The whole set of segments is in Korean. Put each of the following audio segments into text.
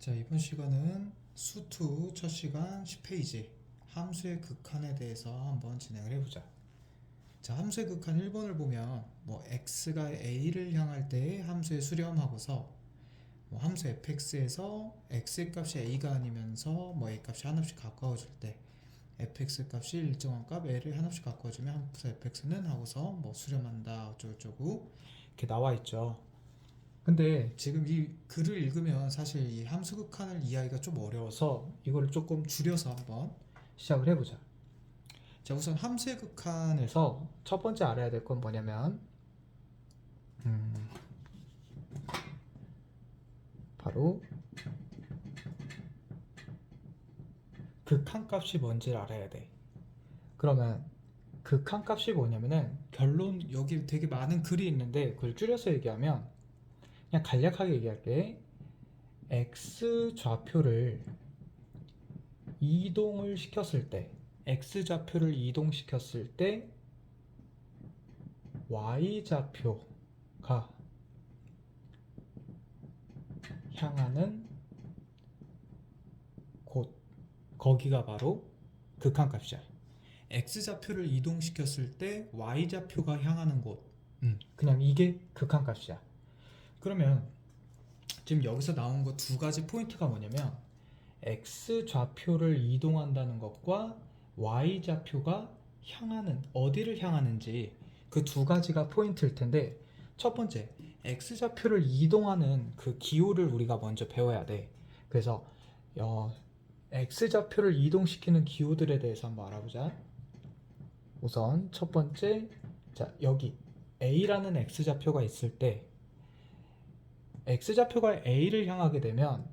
자, 이번 시간은 수2 첫 시간 10페이지 함수의 극한에 대해서 한번 진행을 해보자. 자, 함수의 극한 1번을 보면 뭐 x가 a를 향할 때 함수의 수렴하고서 뭐 함수 fx에서 x의 값이 a가 아니면서 뭐 a 값이 하나씩 가까워질 때 fx 값이 일정한 값 a를 하나씩 가까워지면 함수 fx는 하고서 뭐 수렴한다 어쩌고저쩌고 이렇게 나와 있죠. 근데 지금 이 글을 읽으면 사실 이 함수 극한을 이해하기가 좀 어려워서 이걸 조금 줄여서 한번 시작을 해보자. 자, 우선 함수의 극한에서 첫 번째 알아야 될 건 뭐냐면, 음, 바로 극한 값이 뭔지를 알아야 돼. 그러면 극한 값이 뭐냐면은 결론 여기 되게 많은 글이 있는데 그걸 줄여서 얘기하면 그냥 간략하게 얘기할게. x 좌표를 이동을 시켰을 때, x 좌표를 이동시켰을 때 y 좌표가 향하는 곳, 거기가 바로 극한값이야. x 좌표를 이동시켰을 때 y 좌표가 향하는 곳, 음, 그냥 이게 극한값이야. 그러면 지금 여기서 나온 거 두 가지 포인트가 뭐냐면 x 좌표를 이동한다는 것과 y 좌표가 향하는 어디를 향하는지 그 두 가지가 포인트일 텐데 첫 번째 x 좌표를 이동하는 그 기호를 우리가 먼저 배워야 돼. 그래서 어, x 좌표를 이동시키는 기호들에 대해서 한번 알아보자. 우선 첫 번째 자 여기 a라는 x 좌표가 있을 때 x 좌표가 a를 향하게 되면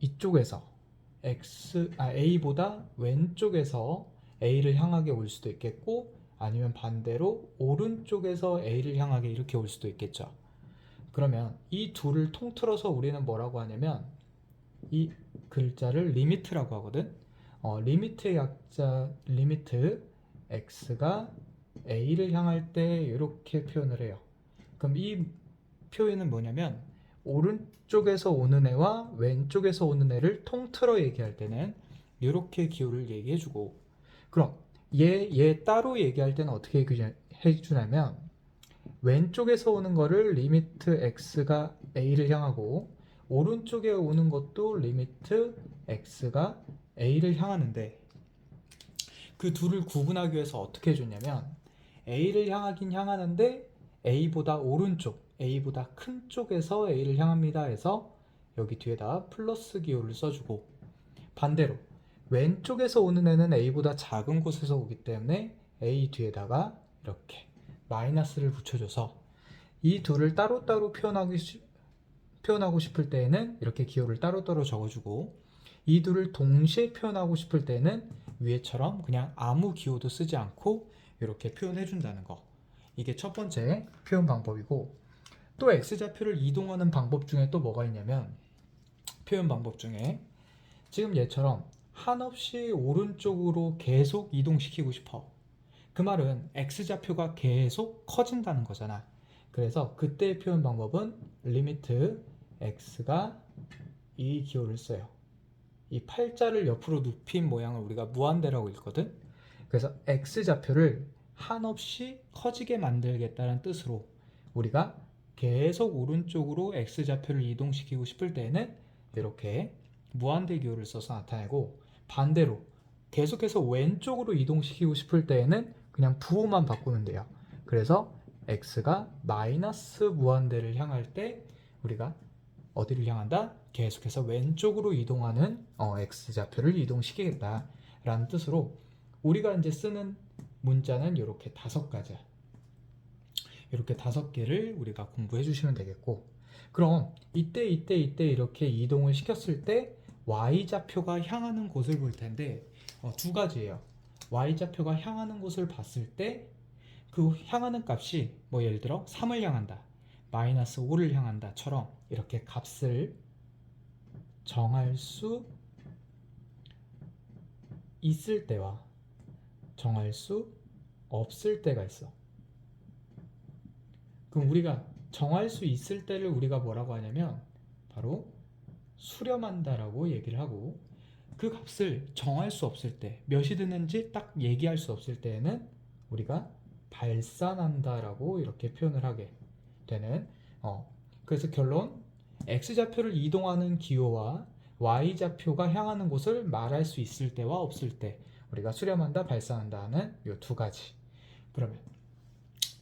이쪽에서 x 아 a보다 왼쪽에서 a를 향하게 올 수도 있겠고 아니면 반대로 오른쪽에서 a를 향하게 이렇게 올 수도 있겠죠. 그러면 이 둘을 통틀어서 우리는 뭐라고 하냐면 이 글자를 리미트라고 하거든. 어, 리미트의 약자 리미트 x가 a를 향할 때 이렇게 표현을 해요. 그럼 이 표현은 뭐냐면 오른쪽에서 오는 애와 왼쪽에서 오는 애를 통틀어 얘기할 때는 이렇게 기호를 얘기해주고 그럼 얘, 얘 따로 얘기할 때는 어떻게 해주냐면 왼쪽에서 오는 거를 리미트 x가 a를 향하고 오른쪽에 오는 것도 리미트 x가 a를 향하는데 그 둘을 구분하기 위해서 어떻게 해줬냐면 a를 향하긴 향하는데 a보다 오른쪽 a보다 큰 쪽에서 a를 향합니다 해서 여기 뒤에다 플러스 기호를 써주고 반대로 왼쪽에서 오는 애는 a보다 작은 곳에서 오기 때문에 a 뒤에다가 이렇게 마이너스를 붙여줘서 이 둘을 따로따로 표현하기 시- 표현하고 싶을 때에는 이렇게 기호를 따로따로 적어주고 이 둘을 동시에 표현하고 싶을 때는 위에처럼 그냥 아무 기호도 쓰지 않고 이렇게 표현해 준다는 거. 이게 첫 번째 표현 방법이고 또 x좌표를 이동하는 방법 중에 또 뭐가 있냐면 표현 방법 중에 지금 얘처럼 한없이 오른쪽으로 계속 이동시키고 싶어. 그 말은 x좌표가 계속 커진다는 거잖아. 그래서 그때의 표현 방법은 리미트 x가 이 기호를 써요. 이 팔자를 옆으로 눕힌 모양을 우리가 무한대라고 읽거든. 그래서 x좌표를 한없이 커지게 만들겠다는 뜻으로 우리가 계속 오른쪽으로 x좌표를 이동시키고 싶을 때는 이렇게 무한대 기호를 써서 나타내고 반대로 계속해서 왼쪽으로 이동시키고 싶을 때에는 그냥 부호만 바꾸면 돼요. 그래서 x가 마이너스 무한대를 향할 때 우리가 어디를 향한다? 계속해서 왼쪽으로 이동하는 어, x좌표를 이동시키겠다 라는 뜻으로 우리가 이제 쓰는 문자는 이렇게 다섯 가지야. 이렇게 다섯 개를 우리가 공부해 주시면 되겠고 그럼 이때 이때 이때 이렇게 이동을 시켰을 때 y좌표가 향하는 곳을 볼 텐데 어, 두 가지예요. y좌표가 향하는 곳을 봤을 때 그 향하는 값이 뭐 예를 들어 3을 향한다. 마이너스 5를 향한다처럼 이렇게 값을 정할 수 있을 때와 정할 수 없을 때가 있어. 그럼 우리가 정할 수 있을 때를 우리가 뭐라고 하냐면 바로 수렴한다라고 얘기를 하고 그 값을 정할 수 없을 때 몇이 되는지 딱 얘기할 수 없을 때에는 우리가 발산한다라고 이렇게 표현을 하게 되는 어 그래서 결론 x 좌표를 이동하는 기호와 y 좌표가 향하는 곳을 말할 수 있을 때와 없을 때 우리가 수렴한다 발산한다 하는 이 두 가지. 그러면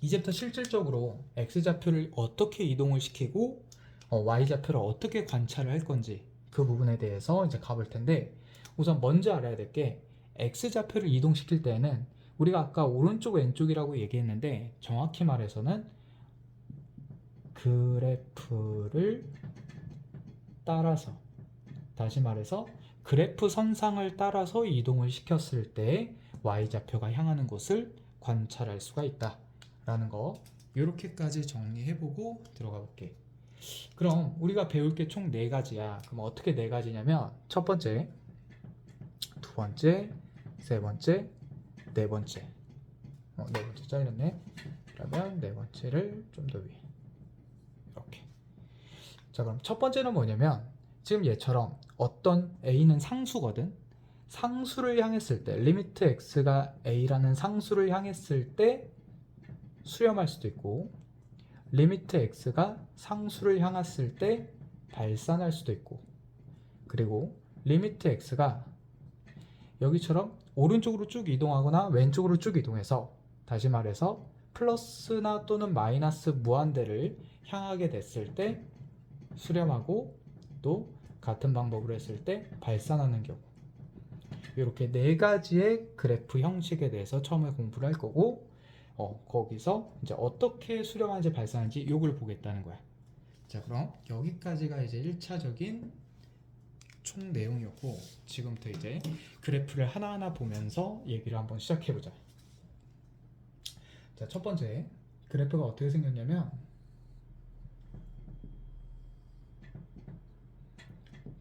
이제부터 실질적으로 x 좌표를 어떻게 이동을 시키고 어, y 좌표를 어떻게 관찰을 할 건지 그 부분에 대해서 이제 가볼 텐데 우선 먼저 알아야 될 게 x 좌표를 이동시킬 때는 우리가 아까 오른쪽 왼쪽이라고 얘기했는데 정확히 말해서는 그래프를 따라서 다시 말해서 그래프 선상을 따라서 이동을 시켰을 때 y 좌표가 향하는 곳을 관찰할 수가 있다 라는 거. 이렇게까지 정리해보고 들어가 볼게. 그럼 우리가 배울 게 총 네 가지야. 그럼 어떻게 네 가지냐면 첫 번째 두 번째 세 번째 네 번째. 어, 네 번째 잘렸네. 그러면 네 번째를 좀 더 위에. 이렇게. 자 그럼 첫 번째는 뭐냐면 지금 얘처럼 어떤 a는 상수거든. 상수를 향했을 때 리미트 x가 a라는 상수를 향했을 때 수렴할 수도 있고 리미트 x가 상수를 향했을 때 발산할 수도 있고 그리고 리미트 x가 여기처럼 오른쪽으로 쭉 이동하거나 왼쪽으로 쭉 이동해서 다시 말해서 플러스나 또는 마이너스 무한대를 향하게 됐을 때 수렴하고 또 같은 방법으로 했을 때 발산하는 경우. 이렇게 네 가지의 그래프 형식에 대해서 처음에 공부를 할 거고 어, 거기서 이제 어떻게 수렴하는지 발산하는지 이걸 보겠다는 거야. 자, 그럼 여기까지가 이제 1차적인 총 내용이었고 지금부터 이제 그래프를 하나하나 보면서 얘기를 한번 시작해 보자. 자, 첫 번째 그래프가 어떻게 생겼냐면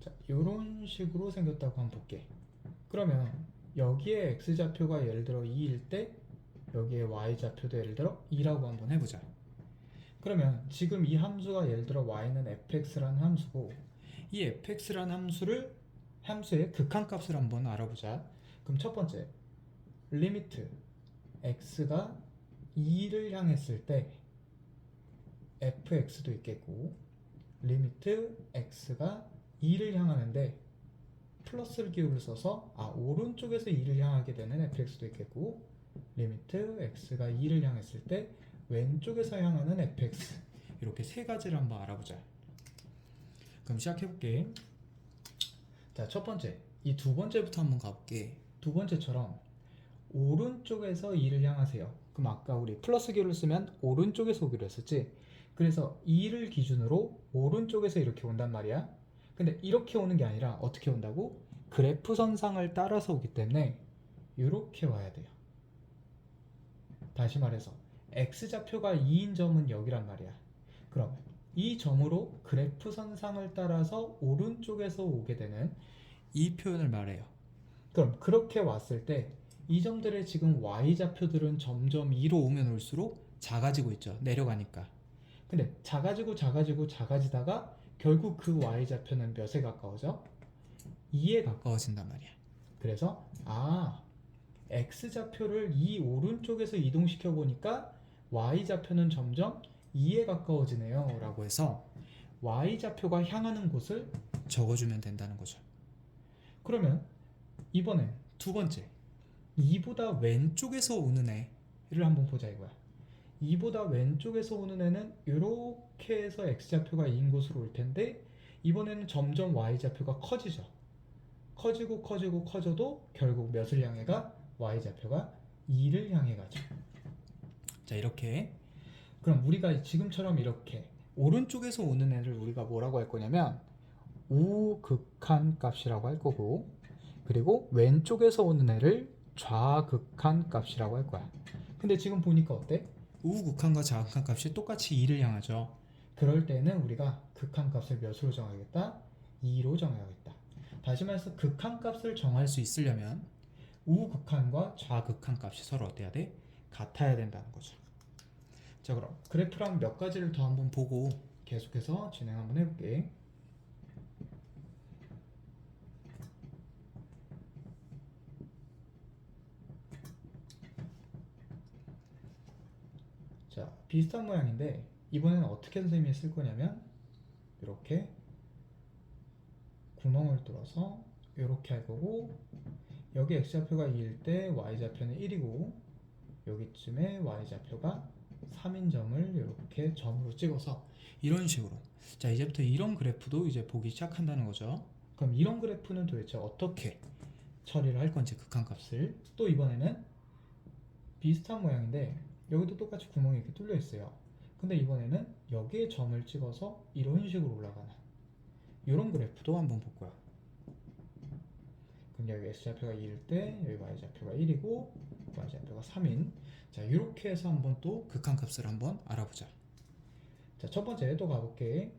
자, 이런 식으로 생겼다고 한번 볼게. 그러면 여기에 x 좌표가 예를 들어 2일 때 여기에 y 좌표도 예를 들어 2라고 한번 해보자. 그러면 지금 이 함수가 예를 들어 y는 fx라는 함수고 이 fx라는 함수를 함수의 극한값을 한번 알아보자. 그럼 첫 번째 리미트 x가 2를 향했을 때 fx도 있겠고 리미트 x가 2를 향하는데 플러스 기호를 써서 아 오른쪽에서 2를 향하게 되는 fx도 있겠고 리미트 x가 2를 향했을 때 왼쪽에서 향하는 fx 이렇게 세 가지를 한번 알아보자. 그럼 시작해 볼게. 자, 첫 번째. 이 두 번째부터 한번 가볼게. 두 번째처럼 오른쪽에서 2를 향하세요. 그럼 아까 우리 플러스 기호를 쓰면 오른쪽에서 오기로 했었지. 그래서 2를 기준으로 오른쪽에서 이렇게 온단 말이야. 근데 이렇게 오는 게 아니라 어떻게 온다고? 그래프 선상을 따라서 오기 때문에 이렇게 와야 돼요. 다시 말해서 x 좌표가 2인 점은 여기란 말이야. 그럼 이 점으로 그래프 선상을 따라서 오른쪽에서 오게 되는 이 표현을 말해요. 그럼 그렇게 왔을 때 이 점들의 지금 y 좌표들은 점점 2로 오면 올수록 작아지고 있죠. 내려가니까. 근데 작아지고 작아지고 작아지다가 결국 그 y 좌표는 몇에 가까워져? 2에 가까워진단 말이야. 그래서 아 x 좌표를 이 오른쪽에서 이동시켜 보니까 y 좌표는 점점 2에 가까워지네요 라고 해서 y 좌표가 향하는 곳을 적어주면 된다는 거죠 그러면 이번엔 두 번째 2보다 왼쪽에서 오는 애를 한번 보자 이거야 2보다 왼쪽에서 오는 애는 이렇게 해서 x 좌표가 2인 곳으로 올 텐데 이번에는 점점 y 좌표가 커지죠 커지고 커지고 커져도 결국 몇을 향해 가? Y 좌표가 2를 향해 가죠. 자, 이렇게 그럼 우리가 지금처럼 이렇게 오른쪽에서 오는 애를 우리가 뭐라고 할 거냐면 우극한 값이라고 할 거고 그리고 왼쪽에서 오는 애를 좌극한 값이라고 할 거야. 근데 지금 보니까 어때? 우극한과 좌극한 값이 똑같이 2를 향하죠. 그럴 때는 우리가 극한 값을 몇으로 정하겠다? 2로 정해야겠다. 다시 말해서 극한 값을 정할 수 있으려면 우극한과 좌극한 값이 서로 어때야 돼? 같아야 된다는 거죠. 자 그럼 그래프랑 몇 가지를 더 한번 보고 계속해서 진행 한번 해볼게. 자 비슷한 모양인데 이번에는 어떻게 선생님이 쓸 거냐면 이렇게 구멍을 뚫어서 이렇게 할 거고 여기 x좌표가 2일 때 y좌표는 1이고 여기쯤에 y좌표가 3인 점을 이렇게 점으로 찍어서 이런 식으로. 자 이제부터 이런 그래프도 이제 보기 시작한다는 거죠. 그럼 이런 그래프는 도대체 어떻게 처리를 할 건지 극한값을. 또 이번에는 비슷한 모양인데 여기도 똑같이 구멍이 이렇게 뚫려 있어요. 근데 이번에는 여기에 점을 찍어서 이런 식으로 올라가는 이런 그래프도 한번 볼 거야 그럼 여기 x좌표가 2일 때 여기 y좌표가 1이고 y좌표가 3인. 자 이렇게 해서 한번 또 극한값을 한번 알아보자. 자 첫 번째 또 가볼게.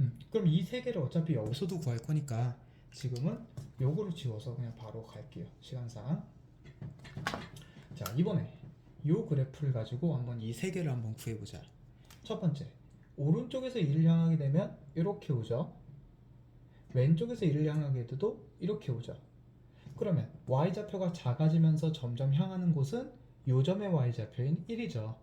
음, 그럼 이 세 개를 어차피 여기서도 구할 거니까 지금은 요거를 지워서 그냥 바로 갈게요 시간상. 자 이번에 요 그래프를 가지고 한번 이 세 개를 한번 구해보자. 첫 번째 오른쪽에서 1을 향하게 되면 이렇게 오죠? 왼쪽에서 1을 향하게 돼도 이렇게 오죠 그러면 y좌표가 작아지면서 점점 향하는 곳은 요점의 y좌표인 1이죠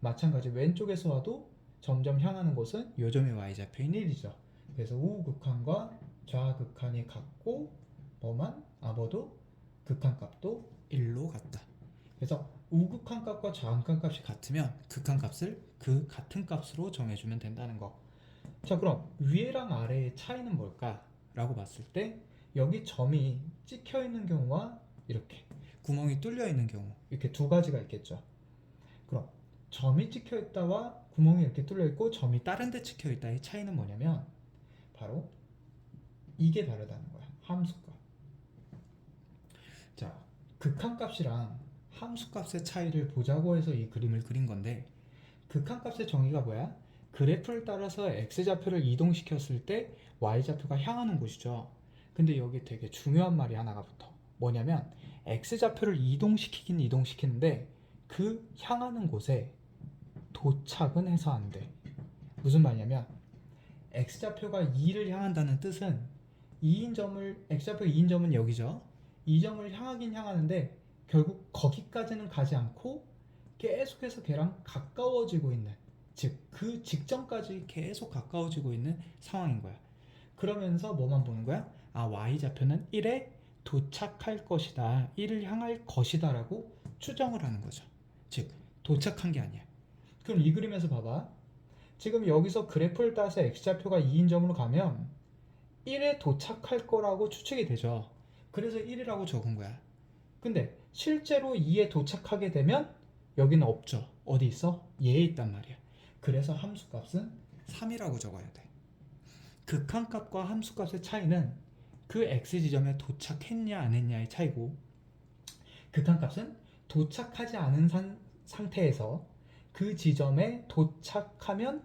마찬가지 왼쪽에서 와도 점점 향하는 곳은 요점의 y좌표인 1이죠 그래서 우극한과 좌극한이 같고 뭐만 아버도 극한값도 1로 같다 그래서 우극한 값과 좌극한 값이 같으면 극한 값을 그 같은 값으로 정해주면 된다는 거. 자 그럼 위에랑 아래의 차이는 뭘까? 라고 봤을 때 여기 점이 찍혀 있는 경우와 이렇게 구멍이 뚫려 있는 경우 이렇게 두 가지가 있겠죠. 그럼 점이 찍혀 있다와 구멍이 이렇게 뚫려 있고 점이 다른 데 찍혀 있다의 차이는 뭐냐면 바로 이게 다르다는 거야. 함수값. 자, 극한값이랑 함수값의 차이를 보자고 해서 이 그림을 그린 건데 극한값의 정의가 뭐야? 그래프를 따라서 x좌표를 이동시켰을 때 y좌표가 향하는 곳이죠. 근데 여기 되게 중요한 말이 하나가 붙어. 뭐냐면 x좌표를 이동시키긴 이동시키는데 그 향하는 곳에 도착은 해서 안 돼. 무슨 말이냐면 x좌표가 2를 향한다는 뜻은 2인 점을 x좌표 2인 점은 여기죠. 이 점을 향하긴 향하는데 결국 거기까지는 가지 않고 계속해서 걔랑 가까워지고 있는 즉 그 직전까지 계속 가까워지고 있는 상황인 거야. 그러면서 뭐만 보는 거야? 아 y좌표는 1에 도착할 것이다. 1을 향할 것이다 라고 추정을 하는 거죠. 즉 도착한 게 아니야. 그럼 이 그림에서 봐봐. 지금 여기서 그래프를 따서 x좌표가 2인 점으로 가면 1에 도착할 거라고 추측이 되죠. 그래서 1이라고 적은 거야. 근데 실제로 2에 도착하게 되면 여기는 없죠. 어디 있어? 얘에 있단 말이야. 그래서 함수값은 3이라고 적어야 돼. 극한값과 함수값의 차이는 그 x 지점에 도착했냐 안 했냐의 차이고 극한값은 도착하지 않은 산, 상태에서 그 지점에 도착하면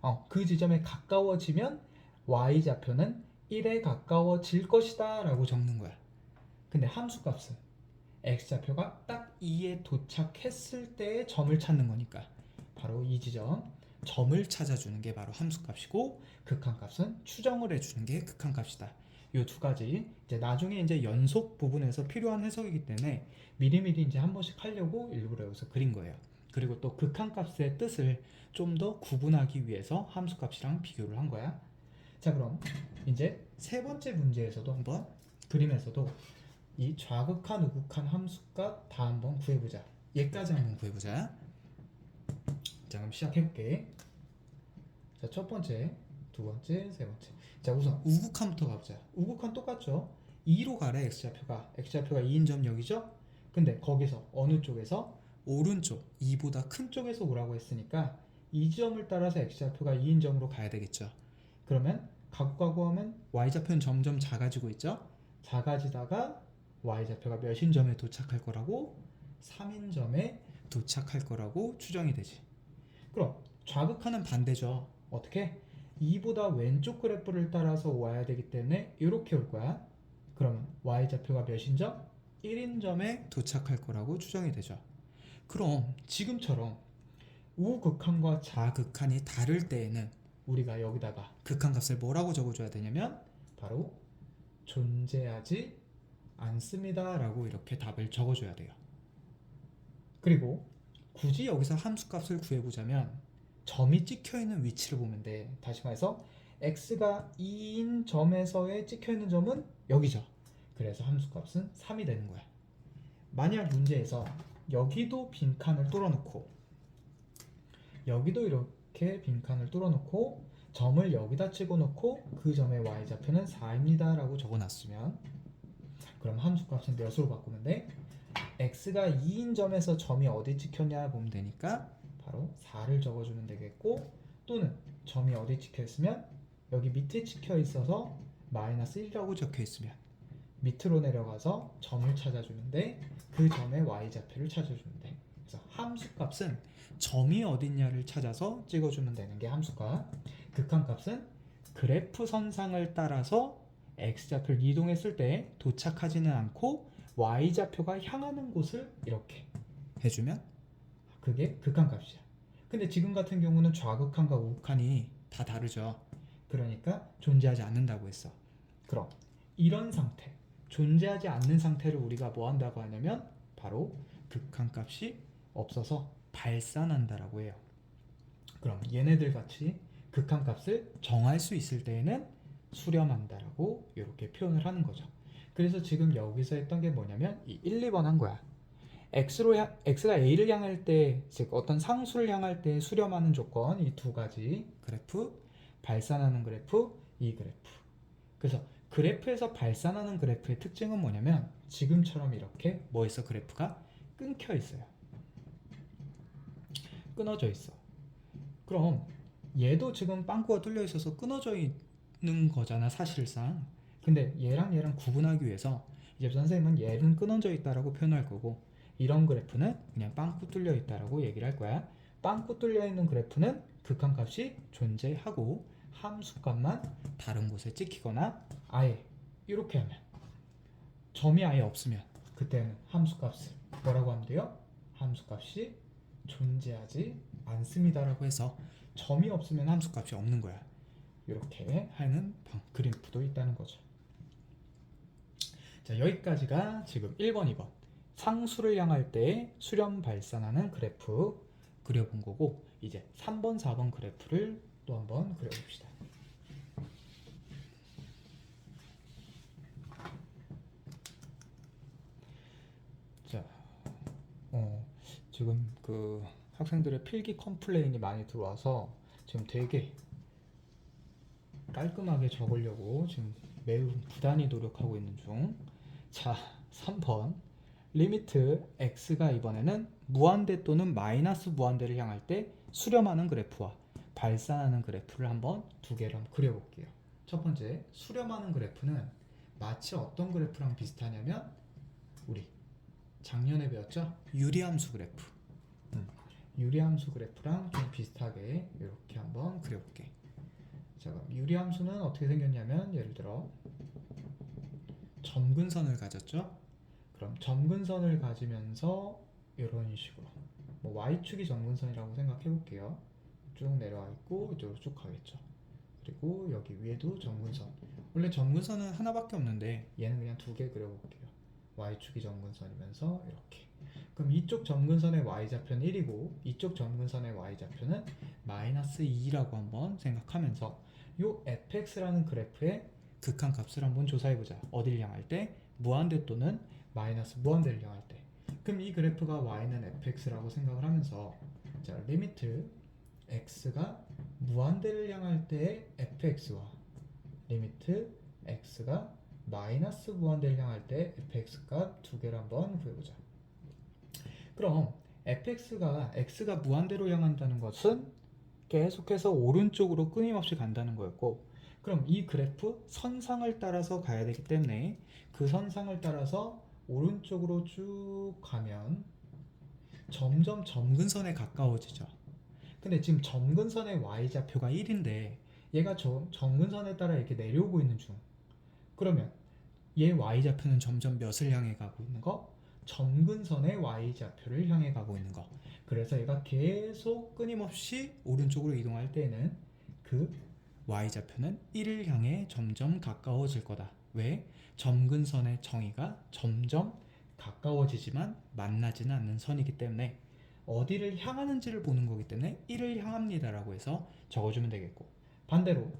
어, 그 지점에 가까워지면 y 좌표는 1에 가까워질 것이다 라고 적는 거야. 근데 함수값은 x좌표가 딱 2에 도착했을 때의 점을 찾는 거니까 바로 이 지점 점을 찾아주는 게 바로 함수값이고 극한값은 추정을 해주는 게 극한값이다. 이두 가지 이제 나중에 이제 연속 부분에서 필요한 해석이기 때문에 미리미리 이제 한 번씩 하려고 일부러 여기서 그린 거예요. 그리고 또 극한값의 뜻을 좀 더 구분하기 위해서 함수값이랑 비교를 한 거야. 자 그럼 이제 세 번째 문제에서도 한번 그림에서도 이 좌극한 우극한 함수값 다 한번 구해보자. 얘까지 한번 구해보자. 자 그럼 시작해볼게. 자 첫 번째, 두 번째, 세 번째. 자 우선 우극한부터 가보자. 우극한 똑같죠? 2로 가래 x좌표가 x좌표가 2인 점 여기죠? 근데 거기서 어느 쪽에서 오른쪽 2보다 큰 쪽에서 오라고 했으니까 이 지점을 따라서 x좌표가 2인 점으로 가야 되겠죠. 그러면 가고 하면 y좌표는 점점 작아지고 있죠. 작아지다가 y좌표가 몇인 점에 도착할 거라고 3인 점에 도착할 거라고 추정이 되지. 그럼 좌극하는 반대죠. 어떻게? 2보다 왼쪽 그래프를 따라서 와야 되기 때문에 이렇게 올 거야. 그러면 y좌표가 몇인 점? 1인 점에 도착할 거라고 추정이 되죠. 그럼 지금처럼 우극한과 좌극한이 다를 때에는 우리가 여기다가 극한값을 뭐라고 적어줘야 되냐면 바로 존재하지 않습니다 라고 이렇게 답을 적어줘야 돼요. 그리고 굳이 여기서 함수값을 구해보자면 점이 찍혀 있는 위치를 보면 돼. 다시 말해서 x가 2인 점에서의 찍혀 있는 점은 여기죠. 그래서 함수값은 3이 되는 거야. 만약 문제에서 여기도 빈칸을 뚫어놓고 여기도 이렇게 빈칸을 뚫어놓고 점을 여기다 찍어놓고 그 점의 y좌표는 4입니다 라고 적어놨으면 그럼 함수값은 몇으로 바꾸면 돼? x가 2인 점에서 점이 어디 찍혔냐 보면 되니까 바로 4를 적어주면 되겠고 또는 점이 어디 찍혀 있으면 여기 밑에 찍혀 있어서 마이너스 1이라고 적혀 있으면 밑으로 내려가서 점을 찾아주면 돼. 그 점의 y좌표를 찾아주면 돼. 그래서 함수값은 점이 어딨냐를 찾아서 찍어주면 되는 게 함수값. 극한값은 그래프 선상을 따라서 x좌표를 이동했을 때 도착하지는 않고 y좌표가 향하는 곳을 이렇게 해주면 그게 극한 값이야. 근데 지금 같은 경우는 좌극한과 우극한이 다 다르죠. 그러니까 존재하지 않는다고 했어. 그럼 이런 상태, 존재하지 않는 상태를 우리가 뭐 한다고 하냐면 바로 극한 값이 없어서 발산한다라고 해요. 그럼 얘네들 같이 극한 값을 정할 수 있을 때에는 수렴한다라고 이렇게 표현을 하는 거죠. 그래서 지금 여기서 했던 게 뭐냐면 이 1, 2번 한 거야. X로 향, x가 a를 향할 때, 즉 어떤 상수를 향할 때 수렴하는 조건 이 두 가지 그래프, 발산하는 그래프, 이 그래프. 그래서 그래프에서 발산하는 그래프의 특징은 뭐냐면 지금처럼 이렇게 뭐 있어 그래프가 끊겨 있어요. 끊어져 있어. 그럼 얘도 지금 빵꾸가 뚫려 있어서 끊어져 있는 거잖아 사실상. 근데 얘랑 얘랑 구분하기 위해서 이제 선생님은 얘는 끊어져 있다라고 표현할 거고 이런 그래프는 그냥 빵꾸 뚫려 있다라고 얘기를 할 거야. 빵꾸 뚫려 있는 그래프는 극한값이 존재하고 함수값만 다른 곳에 찍히거나 아예 이렇게 하면 점이 아예 없으면 그때는 함수값을 뭐라고 하면 돼요? 함수값이 존재하지 않습니다라고 해서 점이 없으면 함수값이 없는 거야. 이렇게 하는 방, 그래프도 있다는 거죠. 자 여기까지가 지금 1번, 2번 상수를 향할 때 수렴 발산하는 그래프 그려본 거고 이제 3번, 4번 그래프를 또 한번 그려봅시다. 자, 어, 지금 그 학생들의 필기 컴플레인이 많이 들어와서 지금 되게 깔끔하게 적으려고 지금 매우 부단히 노력하고 있는 중. 자, 3번. 리미트 x가 이번에는 무한대 또는 마이너스 무한대를 향할 때 수렴하는 그래프와 발산하는 그래프를 한번 두 개를 한번 그려볼게요. 첫 번째, 수렴하는 그래프는 마치 어떤 그래프랑 비슷하냐면 우리 작년에 배웠죠? 유리함수 그래프. 음, 유리함수 그래프랑 좀 비슷하게 이렇게 한번 그려볼게. 자, 그럼 유리함수는 어떻게 생겼냐면 예를 들어 점근선을 가졌죠? 그럼 점근선을 가지면서 이런 식으로 뭐 y축이 점근선이라고 생각해 볼게요. 쭉 내려와 있고 이쪽으로 쭉 가겠죠. 그리고 여기 위에도 점근선. 원래 점근선은 하나밖에 없는데 얘는 그냥 두 개 그려볼게요. y축이 점근선이면서 이렇게. 그럼 이쪽 점근선의 y좌표는 1이고 이쪽 점근선의 y좌표는 마이너스 2라고 한번 생각하면서 요 fx라는 그래프의 극한값을 한번 조사해보자. 어딜 향할 때? 무한대 또는 마이너스 무한대를 향할 때. 그럼 이 그래프가 y는 fx라고 생각을 하면서 자 리미트 x가 무한대를 향할 때의 fx와 리미트 x가 마이너스 무한대를 향할 때 fx 값두 개를 한번 구해보자. 그럼 fx가 x가 무한대로 향한다는 것은 계속해서 오른쪽으로 끊임없이 간다는 거였고 그럼 이 그래프 선상을 따라서 가야 되기 때문에 그 선상을 따라서 오른쪽으로 쭉 가면 점점 점근선에 가까워지죠. 근데 지금 점근선의 y좌표가 1인데 얘가 저 점근선에 따라 이렇게 내려오고 있는 중. 그러면 얘 y좌표는 점점 몇을 향해 가고 있는 거? 점근선의 y좌표를 향해 가고 있는 거. 그래서 얘가 계속 끊임없이 오른쪽으로 이동할 때는 그 y좌표는 1을 향해 점점 가까워질 거다. 왜? 점근선의 정의가 점점 가까워지지만 만나지는 않는 선이기 때문에 어디를 향하는지를 보는 거기 때문에 1을 향합니다라고 해서 적어주면 되겠고 반대로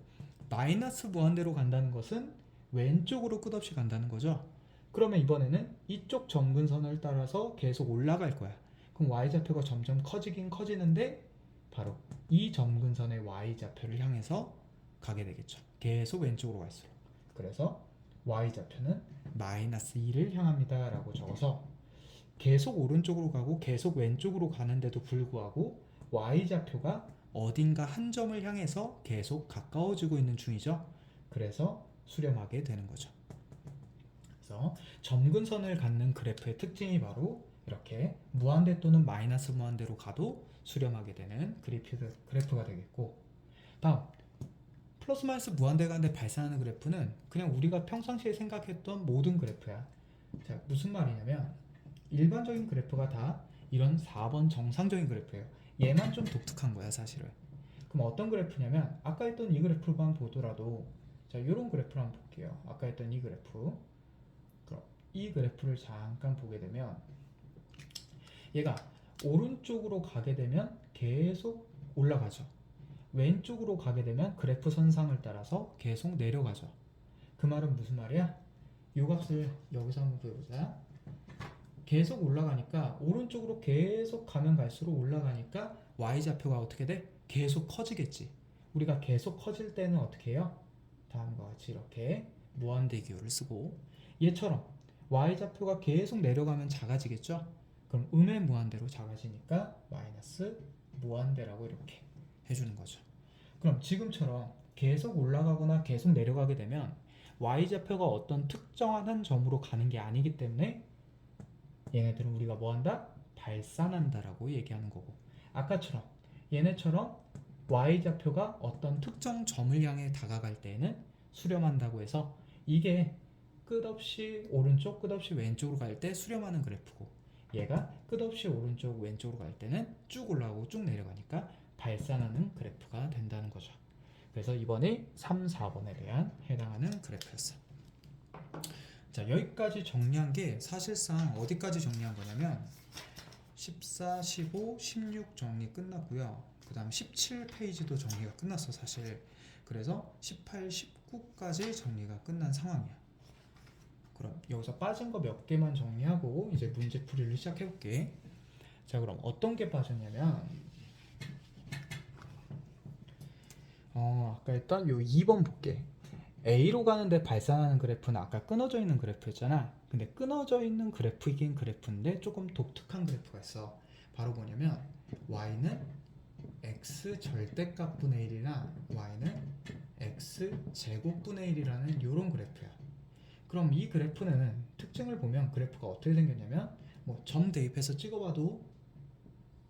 마이너스 무한대로 간다는 것은 왼쪽으로 끝없이 간다는 거죠. 그러면 이번에는 이쪽 점근선을 따라서 계속 올라갈 거야. 그럼 y좌표가 점점 커지긴 커지는데 바로 이 점근선의 y좌표를 향해서 가게 되겠죠. 계속 왼쪽으로 갈수록. 그래서 y좌표는 마이너스 2를 향합니다 라고 적어서 계속 오른쪽으로 가고 계속 왼쪽으로 가는데도 불구하고 y좌표가 어딘가 한 점을 향해서 계속 가까워지고 있는 중이죠. 그래서 수렴하게 되는 거죠. 그래서 점근선을 갖는 그래프의 특징이 바로 이렇게 무한대 또는 마이너스 무한대로 가도 수렴하게 되는 그래프, 그래프가 되겠고 다음 플러스 마이너스 무한대 가는데 발산하는 그래프는 그냥 우리가 평상시에 생각했던 모든 그래프야. 자 무슨 말이냐면 일반적인 그래프가 다 이런 4번 정상적인 그래프예요. 얘만 좀 독특한 거야 사실은. 그럼 어떤 그래프냐면 아까 했던 이 그래프만 보더라도 자 이런 그래프를 한번 볼게요. 아까 했던 이 그래프. 그럼 이 그래프를 잠깐 보게 되면 얘가 오른쪽으로 가게 되면 계속 올라가죠. 왼쪽으로 가게 되면 그래프 선상을 따라서 계속 내려가죠. 그 말은 무슨 말이야? 요 값을 여기서 한번 보여보자. 계속 올라가니까 오른쪽으로 계속 가면 갈수록 올라가니까 y좌표가 어떻게 돼? 계속 커지겠지. 우리가 계속 커질 때는 어떻게 해요? 다음과 같이 이렇게 무한대기호를 쓰고 얘처럼 y좌표가 계속 내려가면 작아지겠죠? 그럼 음의 무한대로 작아지니까 마이너스 무한대라고 이렇게 해주는 거죠. 그럼 지금처럼 계속 올라가거나 계속 내려가게 되면 y좌표가 어떤 특정한 한 점으로 가는 게 아니기 때문에 얘네들은 우리가 뭐한다? 발산한다라고 얘기하는 거고 아까처럼 얘네처럼 y좌표가 어떤 특정 점을 향해 다가갈 때에는 수렴한다고 해서 이게 끝없이 오른쪽 끝없이 왼쪽으로 갈 때 수렴하는 그래프고 얘가 끝없이 오른쪽 왼쪽으로 갈 때는 쭉 올라가고 쭉 내려가니까 발산하는 그래프가 된다는 거죠. 그래서 이번에 3, 4번에 대한 해당하는 그래프였어. 자, 여기까지 정리한 게 사실상 어디까지 정리한 거냐면 14, 15, 16 정리 끝났고요. 그 다음 17페이지도 정리가 끝났어, 사실. 그래서 18, 19까지 정리가 끝난 상황이야. 그럼 여기서 빠진 거 몇 개만 정리하고 이제 문제 풀이를 시작해 볼게. 자, 그럼 어떤 게 빠졌냐면 어, 아까 했던 요 2번 볼게. A로 가는데 발산하는 그래프는 아까 끊어져 있는 그래프였잖아. 근데 끊어져 있는 그래프이긴 그래프인데 조금 독특한 그래프가 있어. 바로 뭐냐면 y는 x 절대값분의 1이나 y는 x 제곱분의 1이라는 이런 그래프야. 그럼 이 그래프는 특징을 보면 그래프가 어떻게 생겼냐면 뭐 점 대입해서 찍어봐도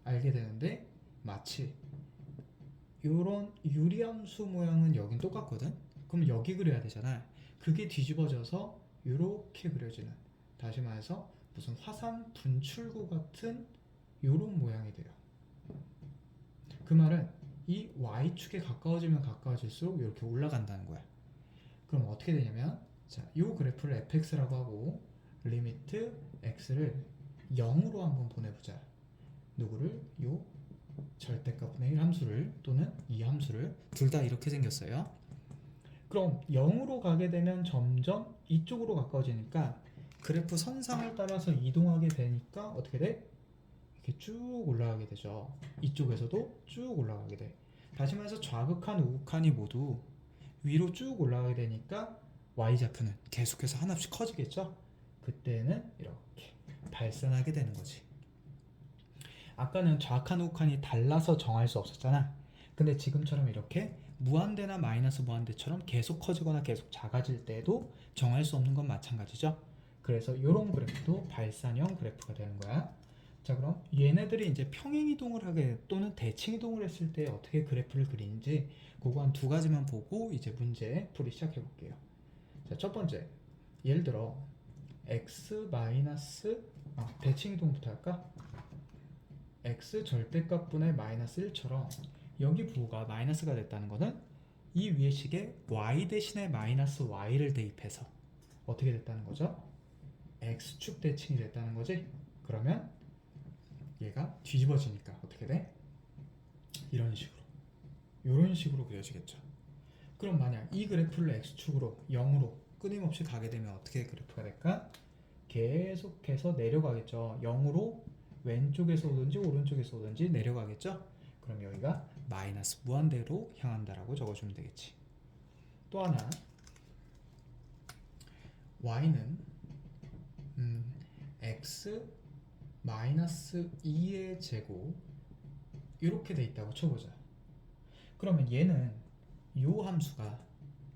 알게 되는데 마치 요런 유리함수 모양은 여긴 똑같거든. 그럼 여기 그려야 되잖아. 그게 뒤집어져서 이렇게 그려지는. 다시 말해서 무슨 화산 분출구 같은 요런 모양이 돼요. 그 말은 이 y축에 가까워지면 가까워질수록 이렇게 올라간다는 거야. 그럼 어떻게 되냐면 자, 요 그래프를 fx라고 하고 리미트 x를 0으로 한번 보내보자. 누구를? 요 절대값분의 1 함수를 또는 이 함수를 둘 다 이렇게 생겼어요. 그럼 0으로 가게 되면 점점 이쪽으로 가까워지니까 그래프 선상을 따라서 이동하게 되니까 어떻게 돼? 이렇게 쭉 올라가게 되죠. 이쪽에서도 쭉 올라가게 돼. 다시 말해서 좌극한 우극한이 모두 위로 쭉 올라가게 되니까 y좌표는 계속해서 하나씩 커지겠죠. 그때는 이렇게 발산하게 되는 거지. 아까는 좌칸 우칸이 달라서 정할 수 없었잖아. 근데 지금처럼 이렇게 무한대나 마이너스 무한대처럼 계속 커지거나 계속 작아질 때도 정할 수 없는 건 마찬가지죠. 그래서 이런 그래프도 발산형 그래프가 되는 거야. 자 그럼 얘네들이 이제 평행 이동을 하게 또는 대칭 이동을 했을 때 어떻게 그래프를 그리는지 그거 한 두 가지만 보고 이제 문제 풀이 시작해 볼게요. 자 첫 번째 예를 들어 x 마이너스 아, 대칭 이동부터 할까? X 절대값분의 마이너스 1처럼 여기 부호가 마이너스가 됐다는 거는 이 위의 식에 y 대신에 마이너스 y를 대입해서 어떻게 됐다는 거죠? x축 대칭이 됐다는 거지? 그러면 얘가 뒤집어지니까 어떻게 돼? 이런 식으로 이런 식으로 그려지겠죠. 그럼 만약 이 그래프를 x축으로 0으로 끊임없이 가게 되면 어떻게 그래프가 될까? 계속해서 내려가겠죠. 0으로 왼쪽에서 오든지 오른쪽에서 오든지 내려가겠죠. 그럼 여기가 마이너스 무한대로 향한다라고 적어주면 되겠지. 또 하나 y는 음, x 마이너스 2의 제곱 이렇게 돼 있다고 쳐보자. 그러면 얘는 요 함수가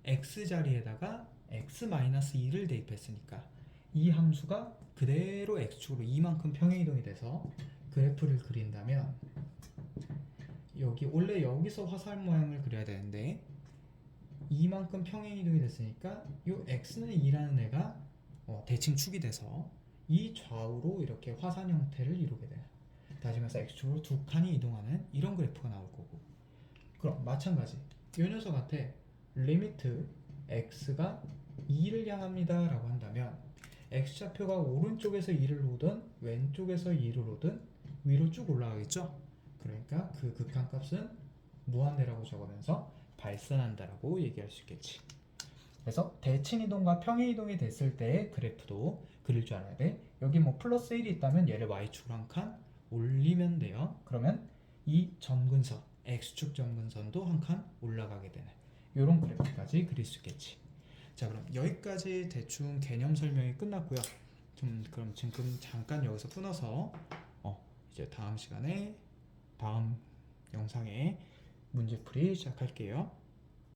x 자리에다가 x 마이너스 2를 대입했으니까 이 함수가 그대로 x축으로 이만큼 평행 이동이 돼서 그래프를 그린다면 여기 원래 여기서 화살 모양을 그려야 되는데 이만큼 평행 이동이 됐으니까 요 x는 2라는 애가 어, 대칭축이 돼서 이 좌우로 이렇게 화산 형태를 이루게 돼요. 다시 말해서 x축으로 두 칸이 이동하는 이런 그래프가 나올 거고 그럼 마찬가지 이 녀석한테 리미트 x가 2를 향합니다 라고 한다면 x좌표가 오른쪽에서 2를 오든 왼쪽에서 2를 오든 위로 쭉 올라가겠죠? 그러니까 그 극한값은 무한대라고 적으면서 발산한다라고 얘기할 수 있겠지. 그래서 대칭 이동과 평행 이동이 됐을 때의 그래프도 그릴 줄 알아야 돼. 여기 뭐 플러스 1이 있다면 얘를 y축으로 한 칸 올리면 돼요. 그러면 이 점근선 x축 점근선도 한 칸 올라가게 되는 이런 그래프까지 그릴 수 있겠지 자 그럼 여기까지 대충 개념 설명이 끝났고요. 좀 그럼 지금 잠깐 여기서 끊어서 어 이제 다음 시간에 다음 영상에 문제풀이 시작할게요